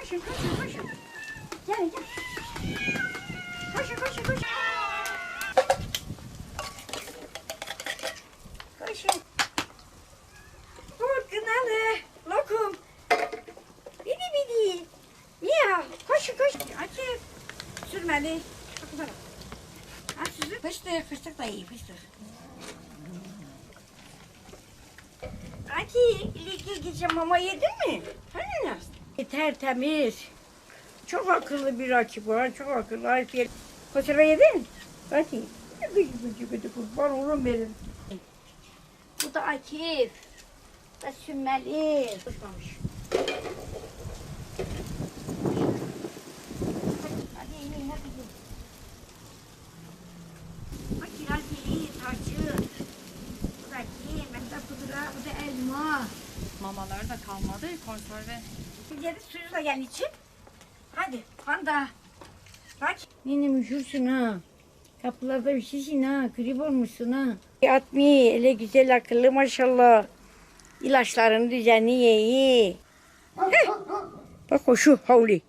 Koşun koşun koşun. Gelin gel. Koşun koşun koşun. Koşun. Vur kınalı. Lokum. Bidi bidi. Ya koşun koşun. Akif. Sürmeli. Bak bana. Ha süzü. Fıstık fıstık da iyi fıstık. Aki, ilgi gece mama yedin mi? Hani nasıl? Tertemiz. Çok akıllı bir Aki bu. ha, Çok akıllı. Ay, Konserve yedin? Aki. Gıcı gıcı gıcı kurban olurum benim. Bu da Akif. Bu da sünmeli. Tutmamış. Yiyin tarçın. Bu da kim? Ben de pudra, bu da elma. Mamalar da kalmadı konserve. Yedi suyu da gel için. Hadi panda. Bak. Nenem üşürsün ha. Kapılarda üşüsün ha. Grip olmuşsun ha. Atmi öyle güzel akıllı maşallah. İlaçlarını düzenli iyi. Bak o şu havli.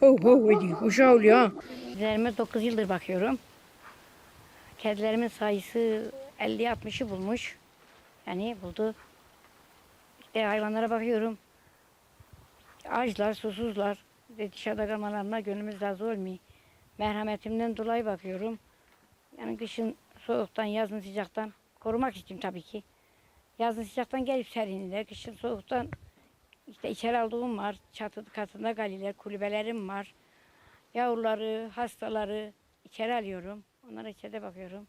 Ho ho ediyor. O şu havli ha. Kedilerime 9 yıldır bakıyorum. Kedilerimin sayısı 50-60'ı bulmuş. Yani buldu. İşte hayvanlara bakıyorum. Açlar, susuzlar. Ve dışarıda gönlümüz razı olmuyor. Merhametimden dolayı bakıyorum. Yani kışın soğuktan, yazın sıcaktan korumak için tabii ki. Yazın sıcaktan gelip serinler, kışın soğuktan işte içeri aldığım var. Çatı katında galiler, kulübelerim var. Yavruları, hastaları içeri alıyorum. Onlara içeride bakıyorum.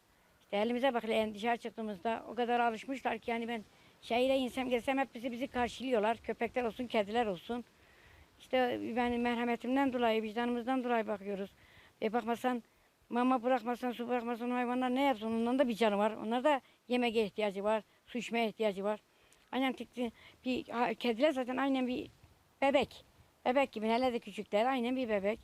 Elimize bak yani dışarı çıktığımızda o kadar alışmışlar ki yani ben şehire insem gelsem hep bizi bizi karşılıyorlar. Köpekler olsun, kediler olsun. İşte ben merhametimden dolayı, vicdanımızdan dolayı bakıyoruz. E bakmasan, mama bırakmasan, su bırakmasan o hayvanlar ne yapsın? Onların da bir canı var. Onlar da yemeğe ihtiyacı var, su içmeye ihtiyacı var. Aynen tikti, bir kediler zaten aynen bir bebek. Bebek gibi, hele de küçükler aynen bir bebek.